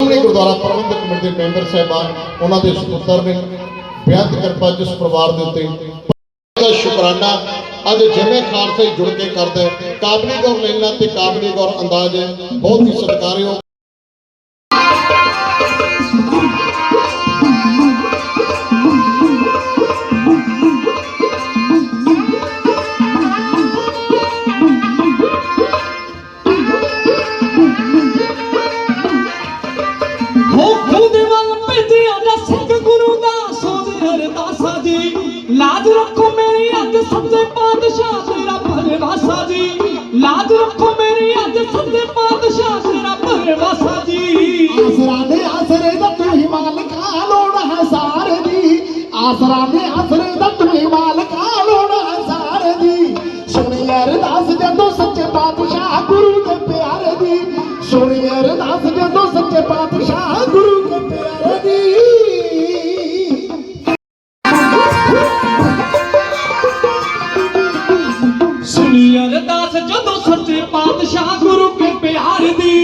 ਸ਼੍ਰੋਮਣੀ ਗੁਰਦੁਆਰਾ ਪ੍ਰਬੰਧਕ committee ਦੇ member ਸਾਹਿਬਾਨ, ਉਹਨਾਂ ਦੇ ਸੁਪੁੱਤਰ ਨੇ ਬੇਅੰਤ ਕਿਰਪਾ ਜਿਸ ਪਰਿਵਾਰ ਦੇ ਉੱਤੇ ਦਾ ਸ਼ੁਕਰਾਨਾ। ਅੱਜ ਜਿਵੇਂ ਖਾਲਸਾ ਜੁੜ ਕੇ ਕਰਦਾ। ਕਾਬਲੀ ਗੌਰ ਲੈਣਾ ਤੇ ਕਾਬਲੀ ਗੌਰ ਅੰਦਾਜ਼ ਹੈ। ਬਹੁਤ ਹੀ ਸਤਿਕਾਰਯੋਗ ਅਰਦਾਸਾ ਲਾਜ ਰੱਖੋ ਮੇਰੀ ਅੱਜ ਸੱਚੇ ਪਾਤਸ਼ਾਹ, ਤੇਰਾ ਪਰਵਾਸਾ ਜੀ। ਲਾਜ ਰੱਖੋ ਮੇਰੀ ਅੱਜ ਸੱਚੇ ਪਾਤਸ਼ਾਹ, ਤੇਰਾ ਪਰਵਾਸਾ ਜੀ। ਆਸਰਾ ਦੇ ਆਸਰੇ ਦਾ ਤੂੰ ਹੀ ਮਾਲਕਾ ਲੋੜ ਹੈ ਸਾਰੇ ਦੀ। ਆਸਰਾ ਦੇ ਆਸਰੇ ਦਾ ਤੂੰ ਹੀ ਮਾਲਕਾ ਲੋੜ ਹੈ ਸਾਰੇ ਦੀ। ਸੁਣੀ ਅਰਦਾਸ ਜਦੋਂ ਸੱਚੇ ਪਾਤਸ਼ਾਹ ਗੁਰੂ ਦੇ ਪਿਆਰੇ ਦੀ। ਸੁਣੀ ਅਰਦਾਸ ਜਦੋਂ ਸੁਣੀ ਅਰਦਾਸ ਜਦੋਂ ਸੱਚੇ ਪਾਤਸ਼ਾਹ ਗੁਰੂ ਕੇ ਪਿਆਰ ਦੀ